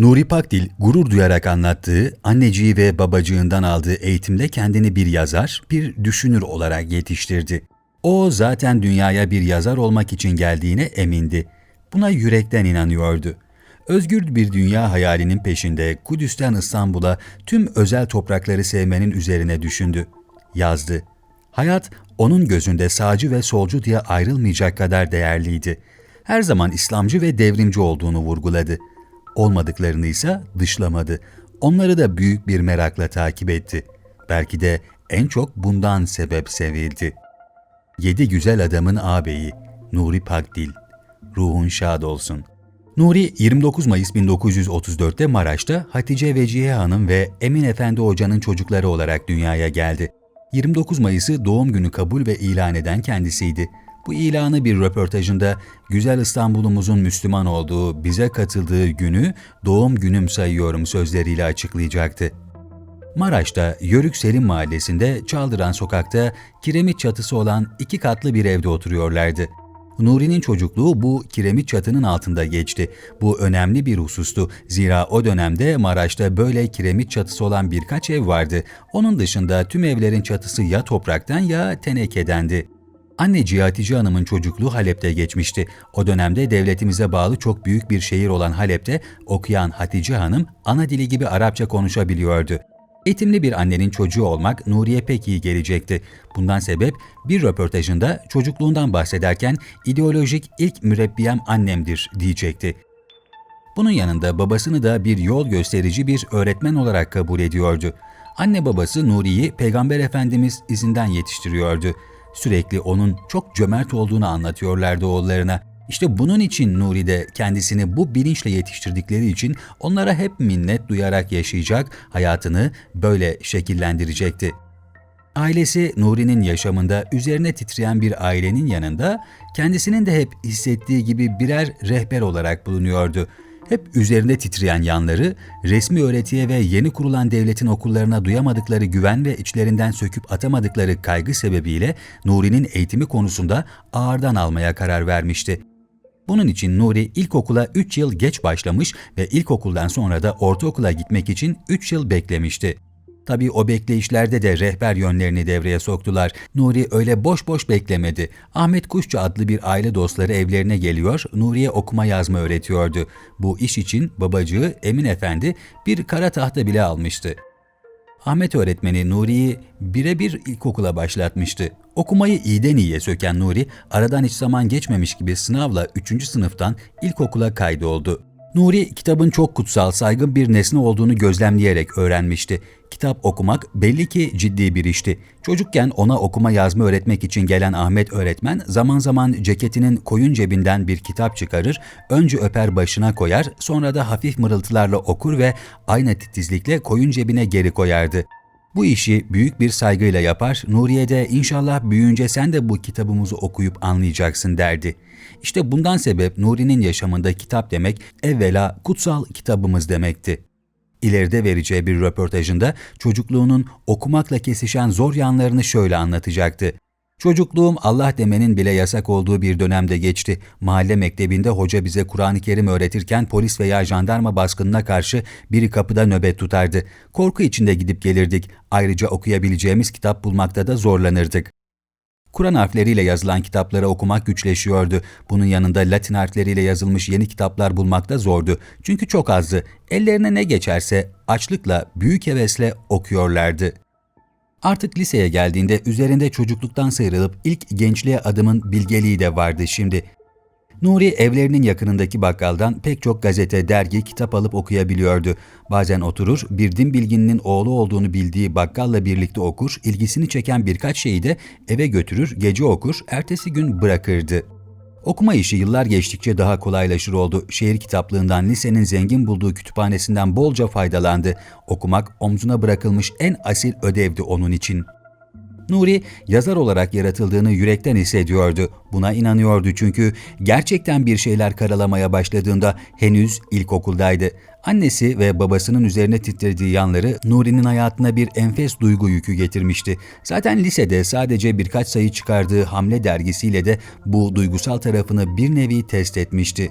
Nuri Pakdil gurur duyarak anlattığı anneciği ve babacığından aldığı eğitimle kendini bir yazar, bir düşünür olarak yetiştirdi. O zaten dünyaya bir yazar olmak için geldiğine emindi. Buna yürekten inanıyordu. Özgür bir dünya hayalinin peşinde Kudüs'ten İstanbul'a tüm özel toprakları sevmenin üzerine düşündü. Yazdı. Hayat onun gözünde sağcı ve solcu diye ayrılmayacak kadar değerliydi. Her zaman İslamcı ve devrimci olduğunu vurguladı. Olmadıklarını ise dışlamadı. Onları da büyük bir merakla takip etti. Belki de en çok bundan sebep sevildi. Yedi güzel adamın ağabeyi Nuri Pakdil. Ruhun şad olsun. Nuri 29 Mayıs 1934'te Maraş'ta Hatice Vecihe Hanım ve Emin Efendi Hoca'nın çocukları olarak dünyaya geldi. 29 Mayıs'ı doğum günü kabul ve ilan eden kendisiydi. Bu ilanı bir röportajında güzel İstanbul'umuzun Müslüman olduğu, bize katıldığı günü doğum günüm sayıyorum sözleriyle açıklayacaktı. Maraş'ta Yörük Selim Mahallesi'nde Çaldıran Sokak'ta kiremit çatısı olan iki katlı bir evde oturuyorlardı. Nuri'nin çocukluğu bu kiremit çatının altında geçti. Bu önemli bir husustu. Zira o dönemde Maraş'ta böyle kiremit çatısı olan birkaç ev vardı. Onun dışında tüm evlerin çatısı ya topraktan ya tenekedendi. Anneciği Hatice Hanım'ın çocukluğu Halep'te geçmişti. O dönemde devletimize bağlı çok büyük bir şehir olan Halep'te okuyan Hatice Hanım ana dili gibi Arapça konuşabiliyordu. Eğitimli bir annenin çocuğu olmak Nuriye pek iyi gelecekti. Bundan sebep bir röportajında çocukluğundan bahsederken ideolojik ilk mürebbiyem annemdir diyecekti. Bunun yanında babasını da bir yol gösterici bir öğretmen olarak kabul ediyordu. Anne babası Nuri'yi Peygamber Efendimiz izinden yetiştiriyordu. Sürekli onun çok cömert olduğunu anlatıyorlardı oğullarına. İşte bunun için Nuri de kendisini bu bilinçle yetiştirdikleri için onlara hep minnet duyarak yaşayacak, hayatını böyle şekillendirecekti. Ailesi Nuri'nin yaşamında üzerine titreyen bir ailenin yanında kendisinin de hep hissettiği gibi birer rehber olarak bulunuyordu. Hep üzerinde titreyen yanları, resmi öğretiye ve yeni kurulan devletin okullarına duyamadıkları güven ve içlerinden söküp atamadıkları kaygı sebebiyle Nuri'nin eğitimi konusunda ağırdan almaya karar vermişti. Bunun için Nuri ilkokula 3 yıl geç başlamış ve ilkokuldan sonra da ortaokula gitmek için 3 yıl beklemişti. Tabii o bekleyişlerde de rehber yönlerini devreye soktular. Nuri öyle boş boş beklemedi. Ahmet Kuşçu adlı bir aile dostları evlerine geliyor, Nuri'ye okuma yazma öğretiyordu. Bu iş için babacığı Emin Efendi bir kara tahta bile almıştı. Ahmet öğretmeni Nuri'yi birebir ilkokula başlatmıştı. Okumayı iyiden iyiye söken Nuri, aradan hiç zaman geçmemiş gibi sınavla 3. sınıftan ilkokula kaydoldu. Nuri, kitabın çok kutsal, saygın bir nesne olduğunu gözlemleyerek öğrenmişti. Kitap okumak belli ki ciddi bir işti. Çocukken ona okuma yazma öğretmek için gelen Ahmet öğretmen zaman zaman ceketinin koyun cebinden bir kitap çıkarır, önce öper başına koyar, sonra da hafif mırıltılarla okur ve aynı titizlikle koyun cebine geri koyardı. Bu işi büyük bir saygıyla yapar, Nuriye de inşallah büyüyünce sen de bu kitabımızı okuyup anlayacaksın derdi. İşte bundan sebep Nuri'nin yaşamında kitap demek evvela kutsal kitabımız demekti. İleride vereceği bir röportajında çocukluğunun okumakla kesişen zor yanlarını şöyle anlatacaktı. Çocukluğum Allah demenin bile yasak olduğu bir dönemde geçti. Mahalle mektebinde hoca bize Kur'an-ı Kerim öğretirken polis veya jandarma baskınına karşı biri kapıda nöbet tutardı. Korku içinde gidip gelirdik. Ayrıca okuyabileceğimiz kitap bulmakta da zorlanırdık. Kur'an harfleriyle yazılan kitapları okumak güçleşiyordu. Bunun yanında Latin harfleriyle yazılmış yeni kitaplar bulmak da zordu. Çünkü çok azdı. Ellerine ne geçerse açlıkla, büyük hevesle okuyorlardı. Artık liseye geldiğinde üzerinde çocukluktan sıyrılıp ilk gençliğe adımın bilgeliği de vardı şimdi. Nuri evlerinin yakınındaki bakkaldan pek çok gazete, dergi, kitap alıp okuyabiliyordu. Bazen oturur, bir din bilgininin oğlu olduğunu bildiği bakkalla birlikte okur, ilgisini çeken birkaç şeyi de eve götürür, gece okur, ertesi gün bırakırdı. Okuma işi yıllar geçtikçe daha kolaylaşır oldu. Şehir kitaplığından lisenin zengin bulduğu kütüphanesinden bolca faydalandı. Okumak omzuna bırakılmış en asil ödevdi onun için.'' Nuri yazar olarak yaratıldığını yürekten hissediyordu. Buna inanıyordu çünkü gerçekten bir şeyler karalamaya başladığında henüz ilkokuldaydı. Annesi ve babasının üzerine titrediği yanları Nuri'nin hayatına bir enfes duygu yükü getirmişti. Zaten lisede sadece birkaç sayı çıkardığı Hamle dergisiyle de bu duygusal tarafını bir nevi test etmişti.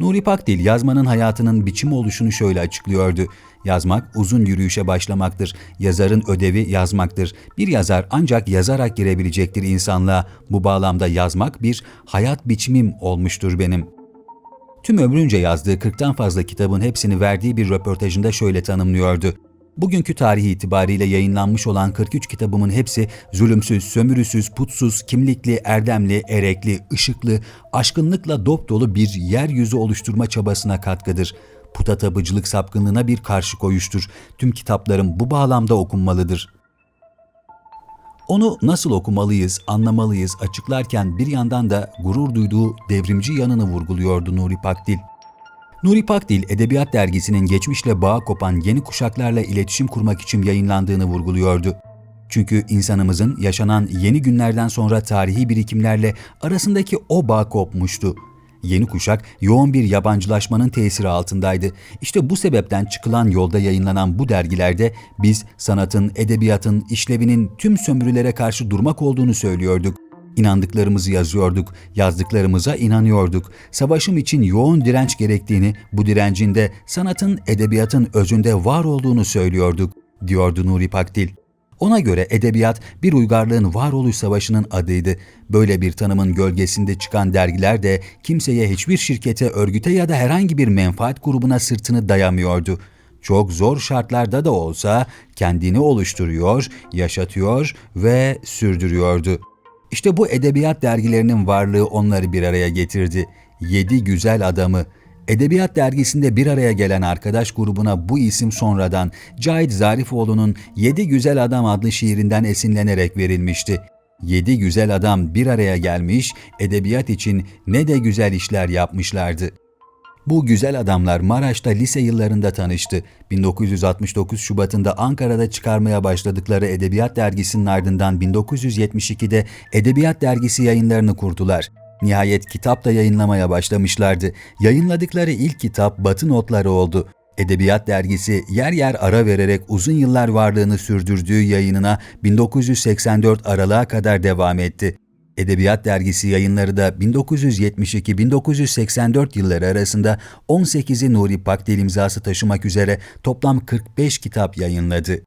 Nuri Pakdil yazmanın hayatının biçim oluşunu şöyle açıklıyordu. Yazmak uzun yürüyüşe başlamaktır. Yazarın ödevi yazmaktır. Bir yazar ancak yazarak girebilecektir insanlığa. Bu bağlamda yazmak bir hayat biçimim olmuştur benim. Tüm ömrünce yazdığı 40'tan fazla kitabın hepsini verdiği bir röportajında şöyle tanımlıyordu. Bugünkü tarihi itibariyle yayınlanmış olan 43 kitabımın hepsi zulümsüz, sömürüsüz, putsuz, kimlikli, erdemli, erekli, ışıklı, aşkınlıkla dop dolu bir yeryüzü oluşturma çabasına katkıdır. Puta tapıcılık sapkınlığına bir karşı koyuştur. Tüm kitaplarım bu bağlamda okunmalıdır. Onu nasıl okumalıyız, anlamalıyız açıklarken bir yandan da gurur duyduğu devrimci yanını vurguluyordu Nuri Pakdil. Nuri Pakdil, Edebiyat Dergisi'nin geçmişle bağ kopan yeni kuşaklarla iletişim kurmak için yayınlandığını vurguluyordu. Çünkü insanımızın yaşanan yeni günlerden sonra tarihi birikimlerle arasındaki o bağ kopmuştu. Yeni kuşak yoğun bir yabancılaşmanın tesiri altındaydı. İşte bu sebepten çıkılan yolda yayınlanan bu dergilerde biz sanatın, edebiyatın, işlevinin tüm sömürülere karşı durmak olduğunu söylüyorduk. İnandıklarımızı yazıyorduk, yazdıklarımıza inanıyorduk. Savaşım için yoğun direnç gerektiğini, bu direncin de sanatın, edebiyatın özünde var olduğunu söylüyorduk, diyordu Nuri Pakdil. Ona göre edebiyat bir uygarlığın varoluş savaşının adıydı. Böyle bir tanımın gölgesinde çıkan dergiler de kimseye hiçbir şirkete, örgüte ya da herhangi bir menfaat grubuna sırtını dayamıyordu. Çok zor şartlarda da olsa kendini oluşturuyor, yaşatıyor ve sürdürüyordu. İşte bu edebiyat dergilerinin varlığı onları bir araya getirdi. Yedi güzel adamı, Edebiyat dergisinde bir araya gelen arkadaş grubuna bu isim sonradan Cahit Zarifoğlu'nun Yedi Güzel Adam adlı şiirinden esinlenerek verilmişti. Yedi güzel adam bir araya gelmiş, edebiyat için ne de güzel işler yapmışlardı. Bu güzel adamlar Maraş'ta lise yıllarında tanıştı. 1969 Şubat'ında Ankara'da çıkarmaya başladıkları Edebiyat Dergisi'nin ardından 1972'de Edebiyat Dergisi yayınlarını kurdular. Nihayet kitap da yayınlamaya başlamışlardı. Yayınladıkları ilk kitap Batı Notları oldu. Edebiyat dergisi yer yer ara vererek uzun yıllar varlığını sürdürdüğü yayınına 1984 Aralık'a kadar devam etti. Edebiyat dergisi yayınları da 1972-1984 yılları arasında 18'i Nuri Pakdil imzası taşımak üzere toplam 45 kitap yayınladı.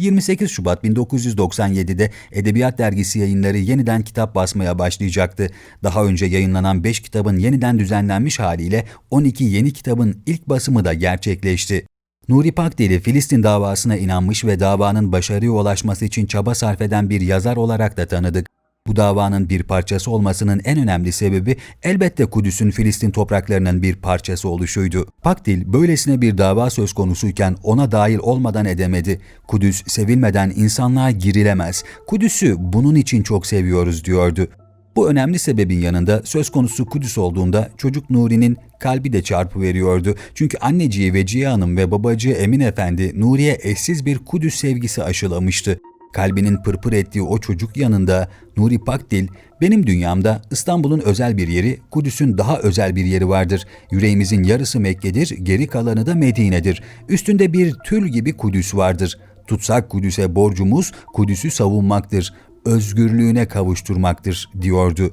28 Şubat 1997'de Edebiyat Dergisi yayınları yeniden kitap basmaya başlayacaktı. Daha önce yayınlanan 5 kitabın yeniden düzenlenmiş haliyle 12 yeni kitabın ilk basımı da gerçekleşti. Nuri Pakdil'i Filistin davasına inanmış ve davanın başarıya ulaşması için çaba sarf eden bir yazar olarak da tanıdık. Bu davanın bir parçası olmasının en önemli sebebi elbette Kudüs'ün Filistin topraklarının bir parçası oluşuydu. Pakdil böylesine bir dava söz konusuyken ona dahil olmadan edemedi. Kudüs sevilmeden insanlığa girilemez. Kudüs'ü bunun için çok seviyoruz diyordu. Bu önemli sebebin yanında söz konusu Kudüs olduğunda çocuk Nuri'nin kalbi de çarpı veriyordu. Çünkü anneciği Vecihe Hanım ve babacığı Emin Efendi Nuri'ye eşsiz bir Kudüs sevgisi aşılamıştı. Kalbinin pırpır ettiği o çocuk yanında Nuri Pakdil, benim dünyamda İstanbul'un özel bir yeri, Kudüs'ün daha özel bir yeri vardır. Yüreğimizin yarısı Mekke'dir, geri kalanı da Medine'dir. Üstünde bir tül gibi Kudüs vardır. Tutsak Kudüs'e borcumuz Kudüs'ü savunmaktır, özgürlüğüne kavuşturmaktır diyordu.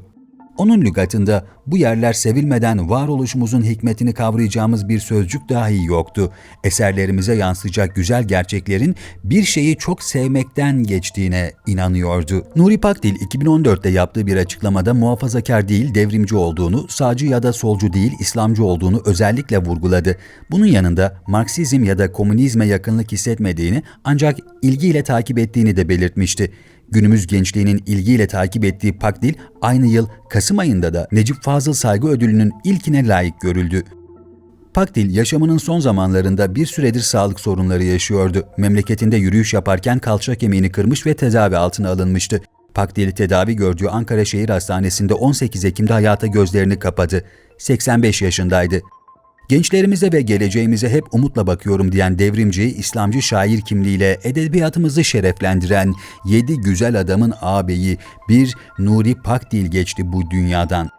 Onun lügatında bu yerler sevilmeden varoluşumuzun hikmetini kavrayacağımız bir sözcük dahi yoktu. Eserlerimize yansıyacak güzel gerçeklerin bir şeyi çok sevmekten geçtiğine inanıyordu. Nuri Pakdil 2014'te yaptığı bir açıklamada muhafazakar değil devrimci olduğunu, sağcı ya da solcu değil İslamcı olduğunu özellikle vurguladı. Bunun yanında Marksizm ya da komünizme yakınlık hissetmediğini ancak ilgiyle takip ettiğini de belirtmişti. Günümüz gençliğinin ilgiyle takip ettiği Pakdil aynı yıl Kasım ayında da Necip Fazıl Saygı Ödülü'nün ilkine layık görüldü. Pakdil yaşamının son zamanlarında bir süredir sağlık sorunları yaşıyordu. Memleketinde yürüyüş yaparken kalça kemiğini kırmış ve tedavi altına alınmıştı. Pakdil tedavi gördüğü Ankara Şehir Hastanesi'nde 18 Ekim'de hayata gözlerini kapadı. 85 yaşındaydı. Gençlerimize ve geleceğimize hep umutla bakıyorum diyen devrimci, İslamcı şair kimliğiyle edebiyatımızı şereflendiren yedi güzel adamın ağabeyi bir Nuri Pakdil geçti bu dünyadan.